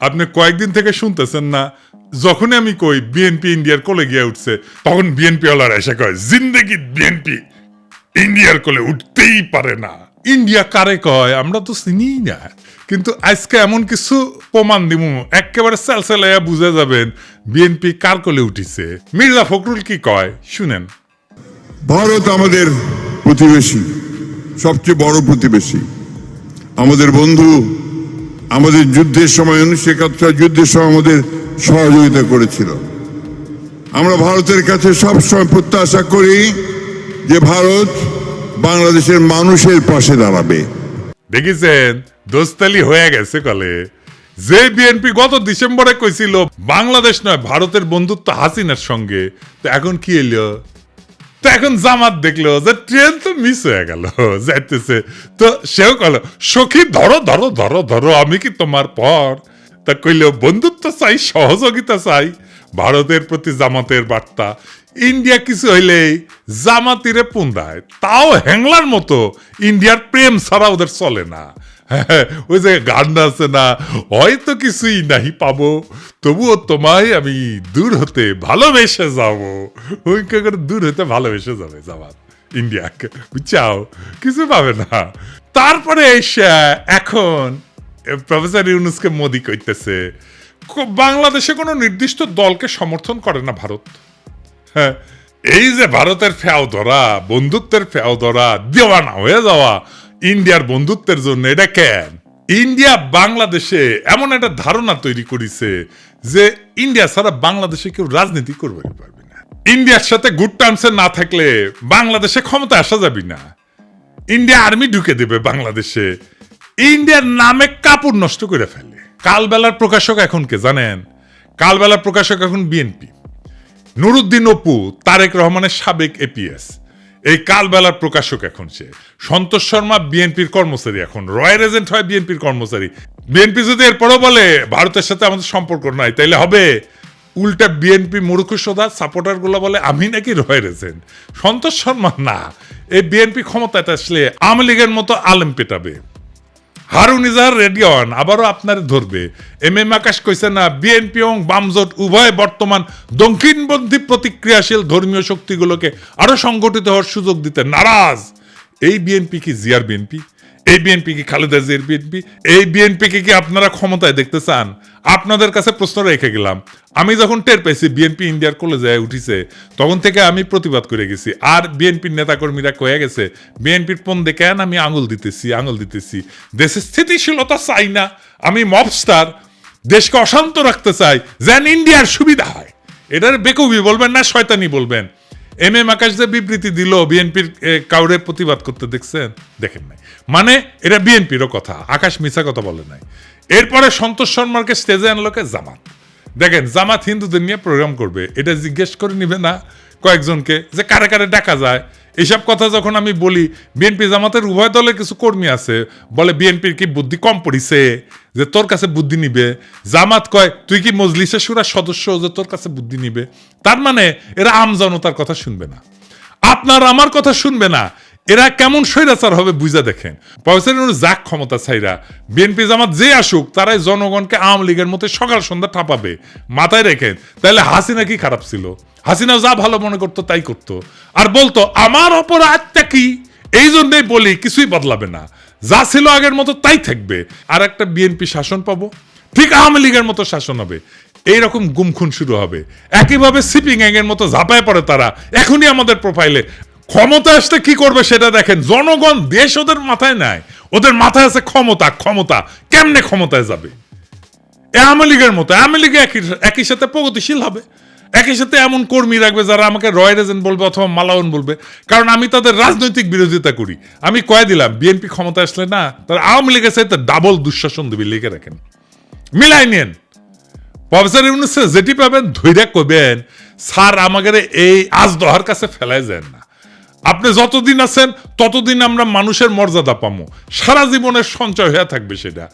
আপনি কয়েকদিন থেকে শুনতেছেন না, যখনই আমি কই বিএনপি ইন্ডিয়ার কোলে গিয়ে উঠছে, তখন বিএনপি ওলারা এসে কয়, জিন্দগি বিএনপি ইন্ডিয়ার কোলে উঠতেই পারে না। ইন্ডিয়া কারে কয়? আমরা তো চিনিই না। কিন্তু আজকে এমন কিছু প্রমাণ দিব একেবারে সেলসেলাইয়া বুঝে যাবেন বিএনপি কার কোলে উঠিছে। মির্জা ফখরুল কি কয়? শুনেন। ভারত আমাদের প্রতিবেশী, সবচেয়ে বড় প্রতিবেশী। আমাদের বন্ধু আমাদের যুদ্ধের সময় উনিশশো একাত্তর যুদ্ধের সময় আমাদের সহযোগিতা করেছিল। আমরা ভারতের কাছে সবসময় প্রত্যাশা করি যে ভারত বাংলাদেশের মানুষের পাশে দাঁড়াবে। দেখেছেন, দোস্তালি হয়ে গেছে কলে। যে বিএনপি গত ডিসেম্বরে কইছিল, বাংলাদেশ নয়, ভারতের বন্ধুত্ব হাসিনার সঙ্গে। তো এখন কি এলো তো এখন জামাত দেখল যে ট্রেন তো মিস হয়ে গেল, যাইতেছে। তো সেও কল, সখী, ধরো ধরো ধরো ধরো, আমি কি তোমার পর? তা কইল, বন্ধুত্ব চাই, সহযোগিতা চাই, ভারতের প্রতি জামাতের বার্তা। ইন্ডিয়া কিছু হইলেই জামাতিরে পুন্দায়, তাও হ্যাংলার মতো, ইন্ডিয়ার প্রেম ছাড়া ওদের চলে না। ওই যে গান আছে না হয়তো কিছুই নাহি পাবো। তবুও তোমায় আমি দূর হতে ভালোবেসে যাব। ওই করে দূর হতে ভালোবেসে যাবে জামাত। ইন্ডিয়াকে। বুঝছাও? কিছু পাবে না। তারপরে এসে এখন প্রফেসর ইউনুসকে মোদি কইতেছে বাংলাদেশে কোনো নির্দিষ্ট দলকে সমর্থন করে না ভারত। হ্যাঁ, এই যে ভারতের ফেও ধরা বন্ধুত্বের ফেও ধরা দেওয়ানা হয়ে যাওয়া ইন্ডিয়ার বন্ধুত্বের জন্য এটা কেন? ইন্ডিয়া বাংলাদেশে এমন একটা ধারণা তৈরি করেছে যে ইন্ডিয়া ছাড়া বাংলাদেশে কেউ রাজনীতি করবে পারবে না। ইন্ডিয়ার সাথে গুড টার্মসে না থাকলে বাংলাদেশে ক্ষমতা আসা যাবে না। ইন্ডিয়া আর্মি ঢুকে দেবে বাংলাদেশে। ইন্ডিয়ার নামে কাপড় নষ্ট করে ফেলে। কালবেলার প্রকাশক এখন কে জানেন? কালবেলার প্রকাশক এখন বিএনপি নুরুদ্দিন অপু, তারেক রহমানের সাবেক এপিএস এই কালবেলার প্রকাশক এখন সে। সন্তোষ শর্মা, বিএনপির কর্মচারী এখন। রয়্যাল এজেন্ট হয় বিএনপির কর্মচারী। বিএনপি যদি এরপরও বলে, ভারতের সাথে আমাদের সম্পর্ক নাই, তাইলে হবে? উল্টা বিএনপি মূর্খসোদা সাপোর্টারগুলো বলে, আমি নাকি রয়্যাল এজেন্ট? সন্তোষ শর্মা না। এই বিএনপি ক্ষমতাটা আসলে আওয়ামী লীগের মতো আলেম পেটাবে। হারুন ইজার রেডি আবারও আপনার ধরবে। এম এম আকাশ কইছে না, বিএনপি এবং বামজোট উভয় বর্তমান দক্ষিণপন্থী প্রতিক্রিয়াশীল ধর্মীয় শক্তিগুলোকে আরও সংগঠিত হওয়ার সুযোগ দিতে নারাজ। এই বিএনপি কি জিয়ার বিএনপি? এই বিএনপি কি খালেদা জিয়ার বিএনপি এই বিএনপি কি আপনারা ক্ষমতায় দেখতে চান? আপনাদের কাছে প্রশ্ন রেখে গেলাম। আমি যখন টের পেয়েছি বিএনপি ইন্ডিয়ার কলেজে উঠিছে, তখন থেকে আমি প্রতিবাদ করে গেছি। আর বিএনপির নেতাকর্মীরা কয়ে গেছে বিএনপির পন কেন আমি আঙুল দিতেছি আঙুল দিতেছি? দেশে স্থিতিশীলতা চাই না। আমি মবস্টার দেশকে অশান্ত রাখতে চাই, যেন ইন্ডিয়ার সুবিধা হয়। এটার বেকুবি বলবেন না, শয়তানি বলবেন। এম এম আকাশ যে বিবৃতি দিল বিএনপির কাউরে প্রতিবাদ করতে দেখছেন? দেখেন নাই। মানে এটা বিএনপিরও কথা, আকাশ মিছা কথা বলে নাই। এরপরে সন্তোষ শর্মাকে স্টেজে আনলোকে জামাত। দেখেন, জামাত হিন্দুদের নিয়ে প্রোগ্রাম করবে, এটা জিজ্ঞেস করে নিবে না কয়েকজনকে যে কারে কারে ডাকা যায়। এইসব কথা যখন আমি বলি বিএনপি জামাতের উভয় দলের কিছু কর্মী আছে, বলে বিএনপির কি বুদ্ধি কম পড়িছে? যে তোর কাছে বুদ্ধি নিবে। জামাত কয়, তুই কি মজলিসের সুরার সদস্য যে তোর কাছে বুদ্ধি নিবে? তার মানে এরা আম জনতার কথা শুনবে না। আপনার আমার কথা শুনবে না। এরা কেমন স্বৈরাচার হবে বুঝা দেখেন। প্রফেসর যাক ক্ষমতা ছাইরা, বিএনপি জামাত যে আসুক, তারাই জনগণকে আওয়ামী লীগের মতো সকাল সন্ধ্যা ঠাপাবে। মাথায় রেখেন, তাহলে হাসিনা কি খারাপ ছিল? হাসিনা যা ভালো মনে করতো, তাই করতো। আর বলতো, আমার অপরাধটা কি? এই জন্যই বলি, কিছুই বদলাবে না। যা ছিল আগের মতো, তাই থাকবে। আর একটা বিএনপি শাসন পাবো, ঠিক আওয়ামী লীগের মতো শাসন হবে। এইরকম গুমখুন শুরু হবে। একইভাবে সিপিং এর মতো ঝাঁপায় পড়ে তারা। এখনই আমাদের প্রোফাইলে ক্ষমতা আসলে কি করবে সেটা দেখেন। জনগণ দেশ ওদের মাথায় নাই ওদের মাথায় আছে ক্ষমতা। ক্ষমতা কেমনে ক্ষমতায় যাবে? আওয়ামী লীগের মতো। আওয়ামী লীগ একই সাথে প্রগতিশীল হবে। একই সাথে এমন কর্মী রাখবে যারা আমাকে রয়্যাল এজেন্ট বলবে অথবা মালাউন বলবে। কারণ আমি তাদের রাজনৈতিক বিরোধিতা করি। আমি কয়ে দিলাম, বিএনপি ক্ষমতা আসলে না, তারা আওয়ামী লীগের সাথে ডাবল দুঃশাসন দেবে, লিখে রাখেন। মিলাই নেন। প্রফেসর ইউনুস যেটি পাবেন, ধৈর্য করবেন স্যার আমাদের এই আজ দহার কাছে ফেলাই যান না। আপনি যতদিন আছেন, ততদিন আমরা মানুষের মর্যাদা পাবো সারা জীবনের সঞ্চয় হয়ে থাকবে সেটা।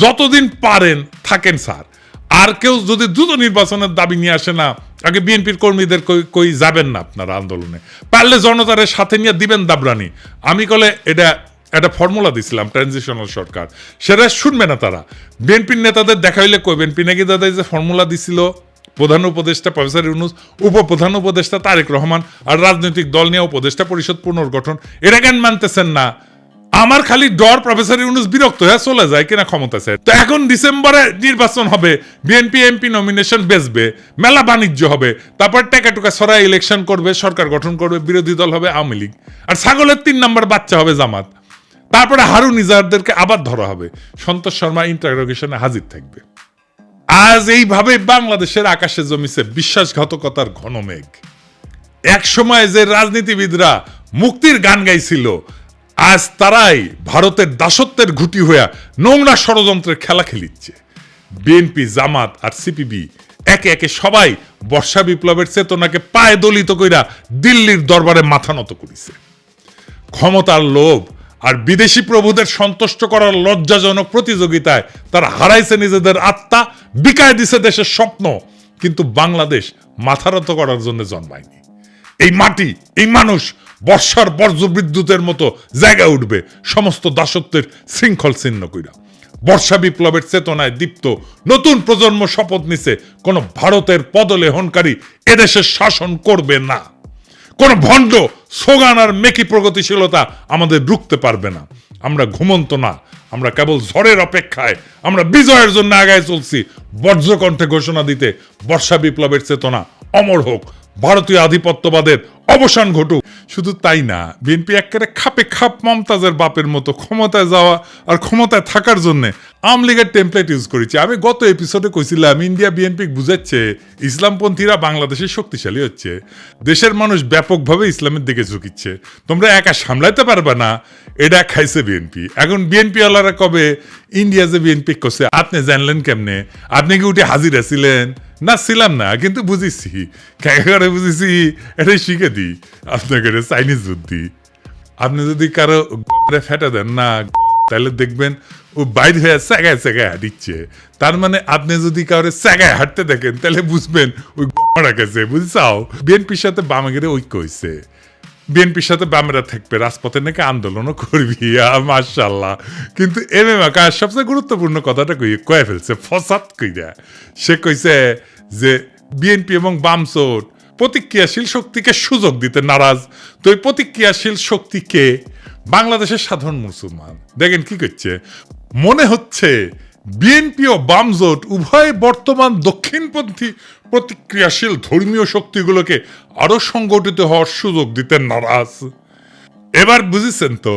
যতদিন পারেন, থাকেন স্যার। আর কেউ যদি দ্রুত নির্বাচনের দাবি নিয়ে আসে না, আগে বিএনপির কর্মীদের কই- কই যাবেন না আপনারা আন্দোলনে। পারলে জনতারের সাথে নিয়ে দিবেন দাবরানি আমি কলে এটা, একটা ফর্মুলা দিছিলাম, ট্রানজিশনাল সরকার। সেটা শুনবে না তারা। বিএনপির নেতাদের দেখা হইলে কই বিএনপি নাকি দাদা যে ফর্মুলা দিছিল প্রধান উপদেষ্টা প্রফেসর ইউনুস, উপপ্রধান উপদেষ্টা তারেক রহমান আর রাজনৈতিক দল নিয়ে উপদেষ্টা পরিষদ পুনর্গঠন এটা কেন মানতেছেন না? আমার খালি ডর প্রফেসর ইউনুস বিরক্ত হয়ে চলে যায় কিনা ক্ষমতা আছে। তো এখন ডিসেম্বরে নির্বাচন হবে, বিএনপি, এমপি নমিনেশন বেচবে, মেলা বাণিজ্য হবে, তারপর টেকা টুকা সরাই ইলেকশন করবে, সরকার গঠন করবে, বিরোধী দল হবে আওয়ামী লীগ, আর ছাগলের তিন নম্বর বাচ্চা হবে জামাত। তারপরে হারুন ইজারদেরকে আবার ধরা হবে। সন্তোষ শর্মা ইন্টারোগেশনে হাজির থাকবে। আজ এইভাবে বাংলাদেশের আকাশে জমিছে বিশ্বাসঘাতকতার ঘন মেঘ এক সময় যে রাজনীতিবিদরা মুক্তির গান গাইছিল, আজ তারাই ভারতের দাসত্বের ঘুটি হইয়া নোংরা ষড়যন্ত্রের খেলা খেলিচ্ছে। বিএনপি, জামাত আর সিপিবি একে একে সবাই বর্ষা বিপ্লবের চেতনাকে পায়ে দলিত কইরা দিল্লির দরবারে মাথা নত করিছে। ক্ষমতার লোভ আর বিদেশি প্রভুদের সন্তুষ্ট করার লজ্জাজনক প্রতিযোগিতায় তারা হারাইছে নিজেদের আত্মা, বিকায় দিছে দেশের স্বপ্ন, কিন্তু বাংলাদেশ মাথারত করার জন্য জন্মায়নি। এই মাটি, এই মানুষ বর্ষার বর্জ্য বিদ্যুতের মতো জায়গা উঠবে, সমস্ত দাসত্বের শৃঙ্খল ছিন্ন কইরা। বর্ষা বিপ্লবের চেতনায় দীপ্ত, নতুন প্রজন্ম শপথ নিছে, কোন ভারতের পদলেহনকারী এদেশের শাসন করবে না। কোন ভণ্ড সোগান আর মেকি প্রগতিশীলতা আমাদের রুখতে পারবে না। আমরা ঘুমন্ত না। আমরা কেবল ঝড়ের অপেক্ষায়। আমরা বিজয়ের জন্য আগায় চলছি। বজ্রকণ্ঠে ঘোষণা দিতে বর্ষা বিপ্লবের চেতনা অমর হোক। ভারতীয় আধিপত্যবাদের অবসান ঘটুক। শুধু তাই না, বিএনপি একেবারে খাপে খাপ মমতাজের বাপের মতো ক্ষমতায় যাওয়া আর ক্ষমতায় থাকার জন্য আওয়ামী লীগের টেমপ্লেট ইউজ করেছি। আমি গত এপিসোডে কইছিলাম, ইন্ডিয়া বিএনপি বুঝাচ্ছে ইসলামপন্থীরা বাংলাদেশে শক্তিশালী হচ্ছে। দেশের মানুষ ব্যাপকভাবে ইসলামের দিকে ঝুঁকিচ্ছে। তোমরা একা সামলাইতে পারবে না, এটা খাইছে বিএনপি। এখন বিএনপি ওয়ালারা কবে, ইন্ডিয়া যে বিএনপি করছে, আপনি জানলেন কেমনে? আপনি কি উঠে হাজির ছিলেন না, ছিলাম না, কিন্তু বুঝেছি করে বুঝেছি এটাই শিখে দিই আপনাকে চাইনিজ বুদ্ধি, আপনি যদি কারও ফেটে দেন, না, তাহলে দেখবেন ও বাইর হয়ে স্যাগায় স্যাগায় হাঁটিচ্ছে। তার মানে আপনি যদি কাউরে স্যাগায় হাঁটতে দেখেন, তাহলে বুঝবেন ওই গড়া গেছে, বুঝছাও? বিএনপির সাথে বামেগের ঐক্য হয়েছে বিএনপির সাথে বামেরা থাকবে, রাজপথে নাকি আন্দোলনও করবি মার্শাল্লাহ কিন্তু এম এম আকাশ সবচেয়ে গুরুত্বপূর্ণ কথাটা কই, কয়ে ফেলছে, ফসাদ কইরা। সে কইছে যে বিএনপি এবং বামসোট প্রতিক্রিয়াশীল শক্তিকে সুযোগ দিতে নারাজ। তো এই প্রতিক্রিয়াশীল শক্তিকে বাংলাদেশের সাধারণ মুসলমান। দেখেন কি করছে? মনে হচ্ছে বিএনপি ও বামজোট উভয় বর্তমান দক্ষিণপন্থী প্রতিক্রিয়াশীল ধর্মীয় শক্তিগুলোকে আরও সংগঠিত হওয়ার সুযোগ দিতে নারাজ। এবার বুঝেছেন তো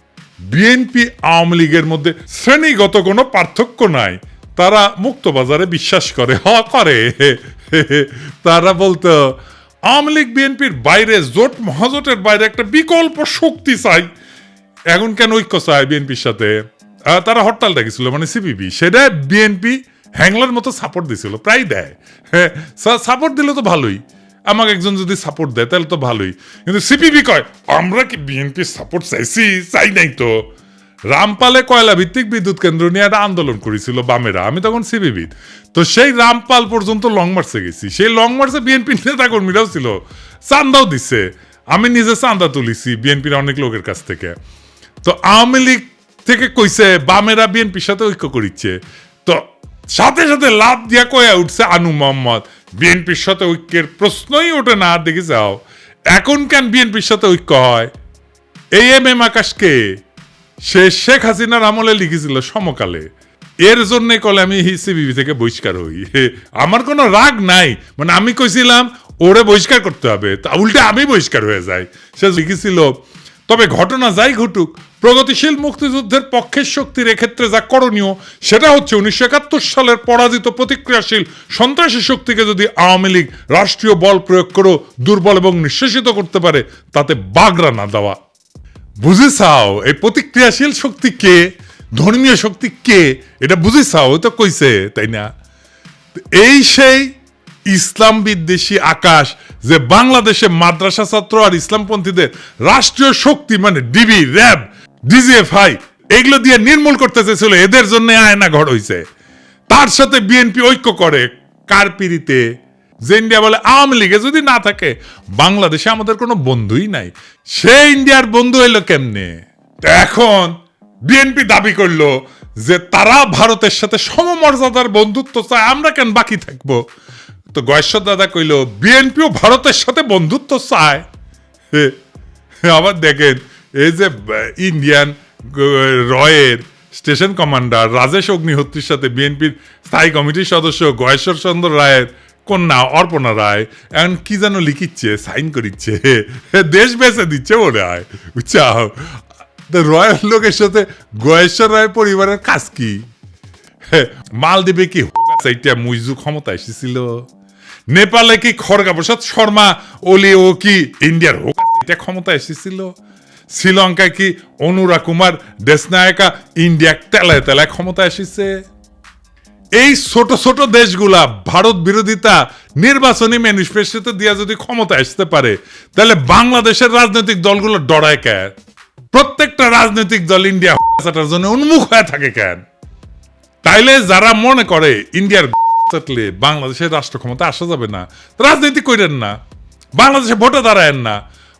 বিএনপি আওয়ামী লীগের মধ্যে শ্রেণীগত কোনো পার্থক্য নাই। তারা মুক্ত বাজারে বিশ্বাস করে, হ, করে। তারা বলতো, আওয়ামী লীগ বিএনপির বাইরে জোট, মহাজোটের বাইরে একটা বিকল্প শক্তি চাই। এখন কেন ঐক্য চায় বিএনপির সাথে? তারা হরতাল ডেকেছিল মানে সিপিবি। সেটা বিএনপি হ্যাংলার মতো সাপোর্ট দিছিল, প্রায় দেয়। হ্যাঁ সাপোর্ট দিলে তো ভালোই। আমাকে একজন যদি সাপোর্ট দেয়, তাহলে তো ভালোই। কিন্তু সিপিবি কয়, আমরা কি বিএনপি সাপোর্ট চাইছি? চাই নাই তো। রামপালে কয়লা ভিত্তিক বিদ্যুৎ কেন্দ্র নিয়ে একটা আন্দোলন করেছিল বামেরা। আমি তখন সিবিবি তো সেই রামপাল পর্যন্ত লং মার্চে গেছি। সেই লং মার্চে বিএনপি নেতা কর্মীরাও ছিল। চান্দাও দিচ্ছে আমি নিজে চান্দা তুলিছি বিএনপির অনেক লোকের কাছ থেকে। তো আওয়ামী লীগ থেকে কইছে, বামেরা বিএনপির সাথে ঐক্য করিচ্ছে। তো সাথে সাথে লাভ দিয়া কয়া উঠছে আনু মোহাম্মদ। বিএনপির সাথে ঐক্যের প্রশ্নই ওঠে না দেখে যাও। এখন কেন বিএনপির সাথে ঐক্য হয়? এই এম এম আকাশকে সে শেখ হাসিনার আমলে লিখেছিল সমকালে। এর জন্যে কলে আমি সিবিবি থেকে বহিষ্কার হই। আমার কোনো রাগ নাই। মানে আমি কইছিলাম, ওরে বহিষ্কার করতে হবে। তা উল্টে আমি বহিষ্কার হয়ে যাই। সে লিখেছিল তবে ঘটনা যাই ঘটুক, প্রগতিশীল মুক্তিযুদ্ধের পক্ষের শক্তির এক্ষেত্রে যা করণীয়, সেটা হচ্ছে উনিশশো একাত্তর সালের পরাজিত প্রতিক্রিয়াশীল সন্ত্রাসী শক্তিকে যদি আওয়ামী লীগ রাষ্ট্রীয় বল প্রয়োগ করেও দুর্বল এবং নিঃশেষিত করতে পারে, তাতে বাগড়া না দেওয়া। বুঝেছাও এই প্রতিক্রিয়াশীল শক্তি কে, ধর্মীয় শক্তি কে, এটা বুঝিছাও ওই তো কইছে, তাই না? এই সেই ইসলাম বিদ্বেষী আকাশ যে বাংলাদেশে মাদ্রাসা ছাত্র আর ইসলামপন্থীদের রাষ্ট্রীয় শক্তি মানে ডিবি, র্যাব, ডিজিএফআই, এগুলো দিয়ে নির্মূল করতে চেয়েছিল, এদের জন্য আয়না ঘর হইছে। তার সাথে বিএনপি ঐক্য করে, কার পিড়িতে? যে ইন্ডিয়া বলে আওয়ামী লীগে যদি না থাকে, বাংলাদেশে আমাদের কোনো বন্ধুই নাই। সে ইন্ডিয়ার বন্ধু হইল কেমনে? এখন বিএনপি দাবি করল যে তারা ভারতের সাথে সমমর্যাদার বন্ধুত্ব চায়, আমরা কেন বাকি থাকব? তো গয়েশ্বর দাদা কইল, বিএনপিও ভারতের সাথে বন্ধুত্ব চায়? আবার দেখেন, এই যে ইন্ডিয়ান রয়ের স্টেশন কমান্ডার রাজেশ অগ্নিহোত্রীর সাথে বিএনপির স্থায়ী কমিটির সদস্য গয়েশ্বর চন্দ্র রায়ের কন্যা অর্পণা রায়, এখন কি যেন লিখিচ্ছে, সাইন করিচ্ছে দেশ বেঁচে দিচ্ছে মনে হয়। তো রয়্যাল লোকের সাথে গয়েশ্বর রায়ের পরিবারের কাজ কি? মালদ্বীপে কি সেইটা মুইজু ক্ষমতা এসেছিল। নেপালে কি খড়গা প্রসাদ শর্মা ওলি ও কি ইন্ডিয়ার হোক? এটা ক্ষমতা এসেছিল। শ্রীলঙ্কায় কি অনুরা কুমার, দেশনায়কা, ইন্ডিয়া তেলায় তেলায় ক্ষমতা এসেছে। এই ছোট ছোট দেশগুলা ভারত বিরোধিতা নির্বাচনী ম্যানিফেস্টোতে দিয়া যদি ক্ষমতা আসতে পারে, তাহলে বাংলাদেশের রাজনৈতিক দলগুলো ডরায় কেন? প্রত্যেকটা রাজনৈতিক দল ইন্ডিয়া জন্য উন্মুখ হয়ে থাকে কেন? তাইলে যারা মনে করে ইন্ডিয়ার থাকলে বাংলাদেশের রাষ্ট্র ক্ষমতা আসা যাবে না। রাজনীতি করেন না। বাংলাদেশে ভোটে দাঁড়ায়েন না।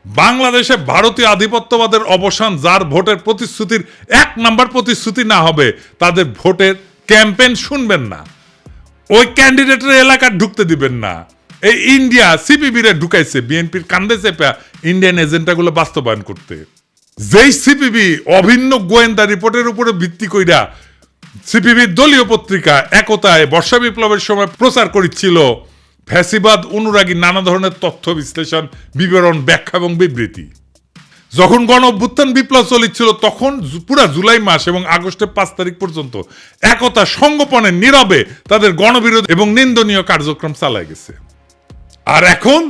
বাংলাদেশে ভারতীয় আধিপত্যবাদের অবসান যার ভোটের প্রতিশ্রুতির এক নাম্বার প্রতিশ্রুতি না হবে, তাদের ভোটের ক্যাম্পেইন শুনবেন না। ওই ক্যান্ডিডেটের এলাকা ঢুকতে দিবেন না। এই ইন্ডিয়া সিপিবি রে ঢুকাইছে, বিএনপির কান্দে চেপা ইন্ডিয়ান এজেন্ডাগুলো বাস্তবায়ন করতে। যেই সিপিবি অভিন্ন গোয়েন্দা রিপোর্টের উপরে ভিত্তি কইরা সিপিবির দলীয় পত্রিকা একতায় বর্ষা বিপ্লবের সময় প্রচার করেছিল ফ্যাসিবাদ, অনুরাগী, নানা ধরনের তথ্য বিশ্লেষণ, বিবরণ, ব্যাখ্যা এবং বিবৃতি। যখন গণ অভ্যুত্থান বিপ্লব চলিচ্ছিল, তখন পুরা জুলাই মাস এবং আগস্টের পাঁচ তারিখ পর্যন্ত একতা সঙ্গোপনে নীরবে তাদের গণবিরোধ এবং নিন্দনীয় কার্যক্রম চালায় গেছে। আর এখন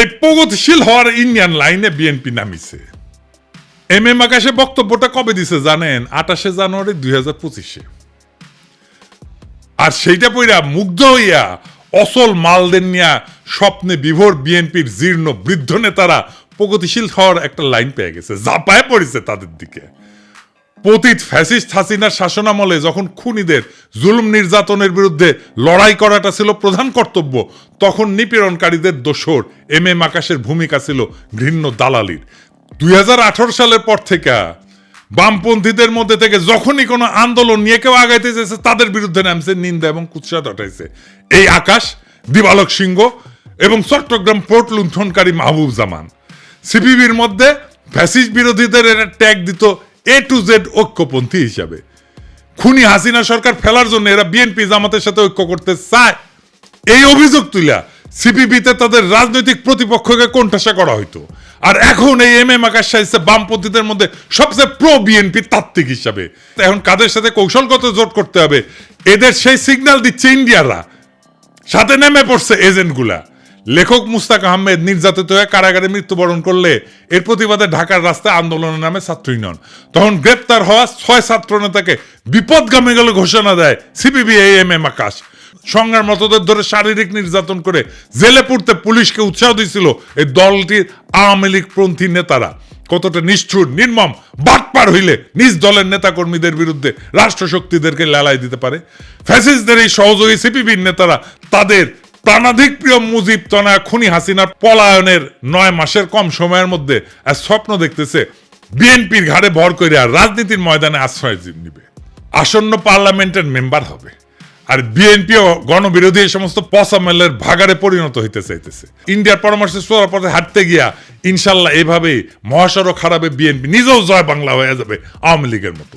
এই প্রগতিশীল হওয়ার ইন্ডিয়ান লাইনে বিএনপি নামিছে। এম এম আকাশে বক্তব্যটা কবে দিছে জানেন? আঠাশে জানুয়ারি দুই হাজার পঁচিশে। আর সেইটা পইরা মুগ্ধ হইয়া অসল মালদের নিয়া স্বপ্নে বিভোর বিএনপির জীর্ণ বৃদ্ধ নেতারা প্রগতিশীল হওয়ার একটা লাইন পেয়ে গেছে। জাপায় পড়েছে তাদের দিকে। পতিত ফ্যাসিস্ট হাসিনার শাসনামলে যখন খুনিদের জুলুম নির্যাতনের বিরুদ্ধে লড়াই করাটা ছিল প্রধান কর্তব্য, তখন নিপীড়নকারীদের দোসর এম এম আকাশের ভূমিকা ছিল ঘৃণ্য দালালির। দুই সালের পর থেকে বামপন্থীদের মধ্যে থেকে যখনই কোনো আন্দোলন নিয়ে কেউ আগাইতে চেয়েছে তাদের বিরুদ্ধে নামছে, নিন্দা এবং কুৎসা ডটাইছে এই আকাশ, দিবালক সিংহ এবং চট্টগ্রাম পোর্ট লুণ্ঠনকারী মাহবুব জামান। সিপিবির মধ্যে ফ্যাসিস্ট বিরোধীদের এরা ট্যাগ দিত এ টু জেড ঐক্যপন্থী হিসাবে। খুনি হাসিনা সরকার ফেলার জন্য এরা বিএনপি জামাতের সাথে ঐক্য করতে চায়। এই অভিযোগ তুইলা সিপিবিতে তাদের রাজনৈতিক প্রতিপক্ষকে কোণঠাসা করা হইতো। আর এখন এই এম এম আকাশ সাহিত্যে বামপন্থীদের মধ্যে সবচেয়ে প্রো বিএনপি তাত্ত্বিক হিসাবে। এখন কাদের সাথে কৌশলগত জোট করতে হবে, এদের সেই সিগন্যাল দিচ্ছে ইন্ডিয়ারা। সাথে নেমে পড়ছে এজেন্টগুলা। লেখক মুস্তাক আহমেদ নির্যাতিত হয়ে কারাগারে মৃত্যুবরণ করলে এর প্রতিবাদে ঢাকার রাস্তায় আন্দোলনের নামে ছাত্র ইউনিয়ন তখন গ্রেপ্তার হওয়া ছয় ছাত্র নেতাকে বিপদগামী গেলে ঘোষণা দেয় সিপিবি এম এম আকাশ। সংগ্রাম মতদের ধরে শারীরিক নির্যাতন করে জেলে পড়তে পুলিশকে উৎসাহ দিয়েছিল এই দলটির আওয়ামী লীগ পন্থী নেতারা। কতটা নিষ্ঠুর, নির্মম, বাটপার হইলে নিজ দলের নেতাকর্মীদের বিরুদ্ধে রাষ্ট্রশক্তিদেরকে লেলাই দিতে পারে। ফ্যাসিস্টদের এই সহযোগী সিপিবির নেতারা তাদের প্রাণাধিক প্রিয় মুজিব তনা খুনি হাসিনার পলায়নের নয় মাসের কম সময়ের মধ্যে স্বপ্ন দেখতেছে, বিএনপির ঘাড়ে ভর করে আর রাজনীতির ময়দানে আশ্রয় নিবে। আসন্ন পার্লামেন্টের মেম্বার হবে। আর বিএনপিও গণবিরোধী এই সমস্ত পসামেলের ভাগারে পরিণত হইতে চাইতেছে। ইন্ডিয়ার পরামর্শে সোয়ার পথে হাঁটতে গিয়া ইনশাল্লাহ এইভাবেই মহাসড়ক খারাপে বিএনপি নিজেও জয় বাংলা হয়ে যাবে আওয়ামী লীগের মতো।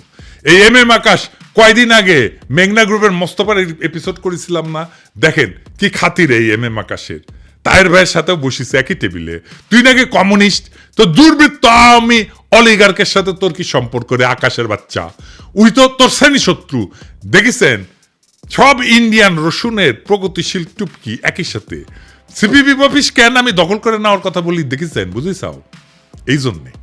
এই এম এম আকাশ কয়দিন আগে মেঘনা গ্রুপের মোস্তফার এপিসোড করেছিলাম না? দেখেন কি খাতির এই এম এম আকাশের। তায়ের ভাইয়ের সাথেও বসিস একই টেবিলে তুই নাকি কমিউনিস্ট? তো দুর্বৃত্ত আমি অলিগার্কের সাথে তোর কি সম্পর্ক রে আকাশের বাচ্চা? উই তো তোর শ্রেণি শত্রু দেখেছেন? সব ইন্ডিয়ান রসুনের প্রগতিশীল টুপকি একই সাথে। সিপিবি অফিস কেন আমি দখল করে নেওয়ার কথা বলি, দেখেছেন? বুঝেছাও? এই জন্যে।